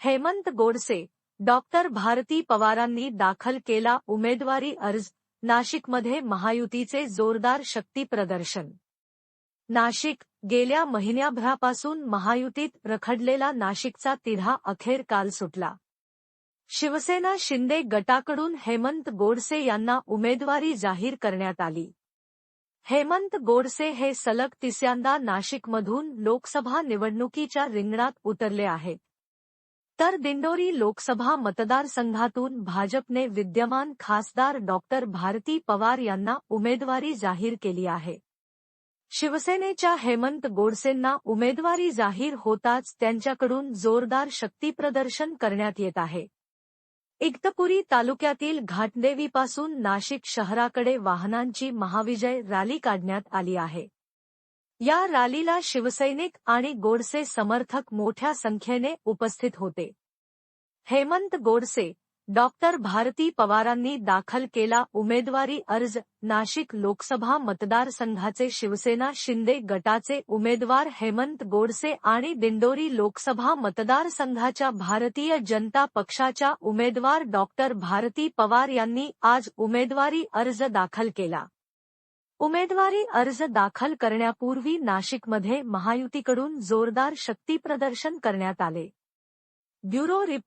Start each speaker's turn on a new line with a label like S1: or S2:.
S1: Hemant Godse doctor Bharti पवारांनी दाखल केला उमेदवारी अर्ज नाशिकमध्ये महायुतीचे जोरदार शक्ती प्रदर्शन. नाशिक गेल्या महिन्याभरापासून महायुतीत रखडलेला नाशिकचा तिढा अखेर काल सुटला. शिवसेना शिंदे गटाकडून हेमंत गोडसे यांना उमेदवारी जाहीर करण्यात आली. हेमंत गोडसे हे सलग तिसऱ्यांदा नाशिकमधून लोकसभा निवडणुकीच्या रिंगणात उतरले आहेत. तर दिंडोरी लोकसभा मतदारसंघातून भाजपने विद्यमान खासदार डॉक्टर भारती पवार यांना उमेदवारी जाहीर केली आहे. शिवसेनेच्या हेमंत गोडसेंना उमेदवारी जाहीर होताच त्यांच्याकडून जोरदार शक्तीप्रदर्शन करण्यात येत आहे. इगतपुरी तालुक्यातील घाटदेवीपासून नाशिक शहराकडे वाहनांची महाविजय रॅली काढण्यात आली आहे. या रॅलीला शिवसैनिक आणि गोडसे समर्थक मोठ्या संख्येने उपस्थित होते. हेमंत गोडसे डॉक्टर भारती पवारांनी दाखल केला उमेदवारी अर्ज नाशिक लोकसभा मतदारसंघाचे शिवसेना शिंदे गटाचे उमेदवार हेमंत गोडसे आणि दिंडोरी लोकसभा मतदारसंघाच्या भारतीय जनता पक्षाच्या उमेदवार डॉक्टर भारती पवार यांनी आज उमेदवारी अर्ज दाखल केला. उमेदवारी अर्ज दाखल करण्यापूर्वी नाशिकमध्ये महायुतीकडून जोरदार शक्तीप्रदर्शन करण्यात आले. Bureau report